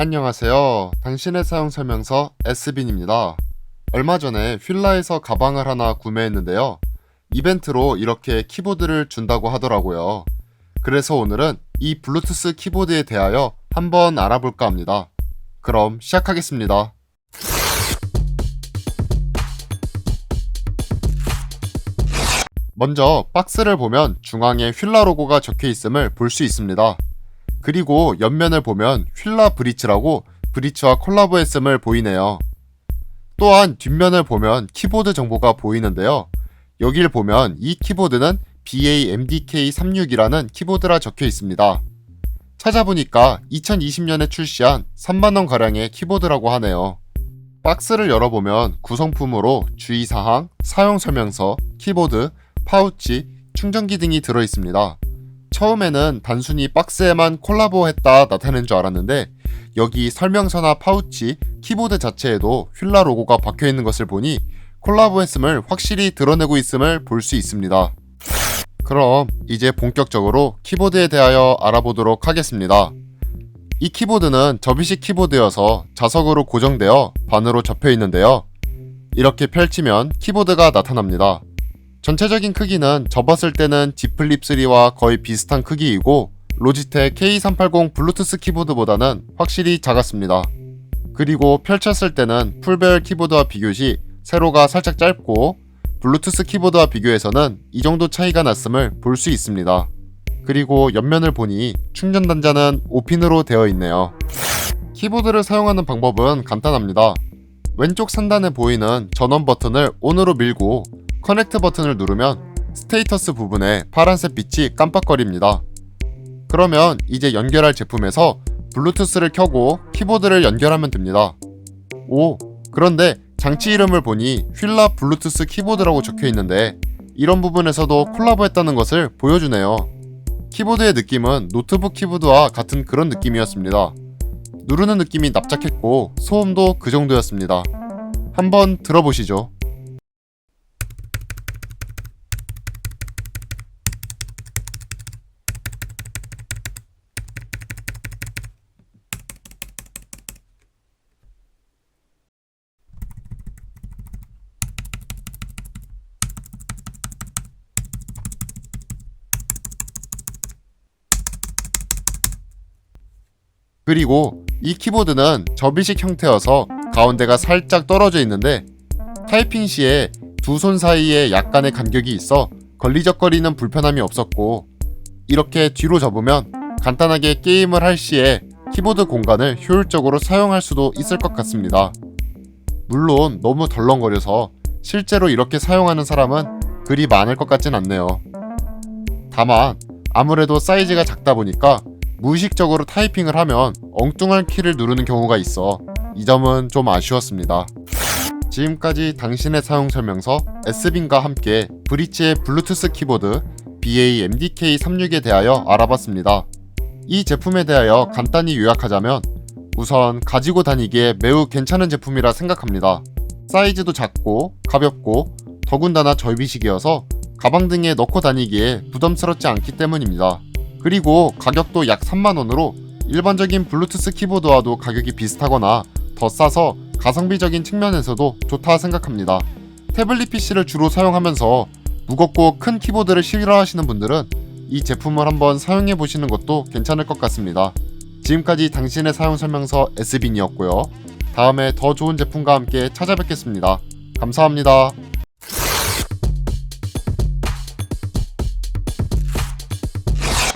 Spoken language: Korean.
안녕하세요. 당신의 사용 설명서 S빈입니다. 얼마 전에 휠라에서 가방을 하나 구매했는데요. 이벤트로 이렇게 키보드를 준다고 하더라고요. 그래서 오늘은 이 블루투스 키보드에 대하여 한번 알아볼까 합니다. 그럼 시작하겠습니다. 먼저 박스를 보면 중앙에 휠라 로고가 적혀 있음을 볼 수 있습니다. 그리고 옆면을 보면 휠라 브리츠라고 브리츠와 콜라보했음을 보이네요. 또한 뒷면을 보면 키보드 정보가 보이는데요. 여길 보면 이 키보드는 BAMDK36이라는 키보드라 적혀 있습니다. 찾아보니까 2020년에 출시한 3만원 가량의 키보드라고 하네요. 박스를 열어보면 구성품으로 주의사항, 사용설명서, 키보드, 파우치, 충전기 등이 들어있습니다. 처음에는 단순히 박스에만 콜라보했다 나타낸 줄 알았는데 여기 설명서나 파우치, 키보드 자체에도 휠라 로고가 박혀 있는 것을 보니 콜라보했음을 확실히 드러내고 있음을 볼 수 있습니다. 그럼 이제 본격적으로 키보드에 대하여 알아보도록 하겠습니다. 이 키보드는 접이식 키보드여서 자석으로 고정되어 반으로 접혀 있는데요. 이렇게 펼치면 키보드가 나타납니다. 전체적인 크기는 접었을 때는 Z 플립 3와 거의 비슷한 크기이고 로지텍 K380 블루투스 키보드보다는 확실히 작았습니다. 그리고 펼쳤을 때는 풀배열 키보드와 비교시 세로가 살짝 짧고 블루투스 키보드와 비교해서는 이 정도 차이가 났음을 볼 수 있습니다. 그리고 옆면을 보니 충전 단자는 5핀으로 되어 있네요. 키보드를 사용하는 방법은 간단합니다. 왼쪽 상단에 보이는 전원 버튼을 ON으로 밀고 커넥트 버튼을 누르면 스테이터스 부분에 파란색 빛이 깜빡거립니다. 그러면 이제 연결할 제품에서 블루투스를 켜고 키보드를 연결하면 됩니다. 오, 그런데 장치 이름을 보니 휠라 블루투스 키보드라고 적혀 있는데 이런 부분에서도 콜라보했다는 것을 보여주네요. 키보드의 느낌은 노트북 키보드와 같은 그런 느낌이었습니다. 누르는 느낌이 납작했고 소음도 그 정도였습니다. 한번 들어보시죠. 그리고 이 키보드는 접이식 형태여서 가운데가 살짝 떨어져 있는데 타이핑 시에 두 손 사이에 약간의 간격이 있어 걸리적거리는 불편함이 없었고 이렇게 뒤로 접으면 간단하게 게임을 할 시에 키보드 공간을 효율적으로 사용할 수도 있을 것 같습니다. 물론 너무 덜렁거려서 실제로 이렇게 사용하는 사람은 그리 많을 것 같진 않네요. 다만 아무래도 사이즈가 작다 보니까 무의식적으로 타이핑을 하면 엉뚱한 키를 누르는 경우가 있어 이 점은 좀 아쉬웠습니다. 지금까지 당신의 사용 설명서 S빈과 함께 브리치의 블루투스 키보드 BAMDK36에 대하여 알아봤습니다. 이 제품에 대하여 간단히 요약하자면 우선 가지고 다니기에 매우 괜찮은 제품이라 생각합니다. 사이즈도 작고 가볍고 더군다나 절비식이어서 가방 등에 넣고 다니기에 부담스럽지 않기 때문입니다. 그리고 가격도 약 3만원으로 일반적인 블루투스 키보드와도 가격이 비슷하거나 더 싸서 가성비적인 측면에서도 좋다 생각합니다. 태블릿 PC를 주로 사용하면서 무겁고 큰 키보드를 싫어하시는 분들은 이 제품을 한번 사용해 보시는 것도 괜찮을 것 같습니다. 지금까지 당신의 사용 설명서 S빈이었고요. 다음에 더 좋은 제품과 함께 찾아뵙겠습니다. 감사합니다.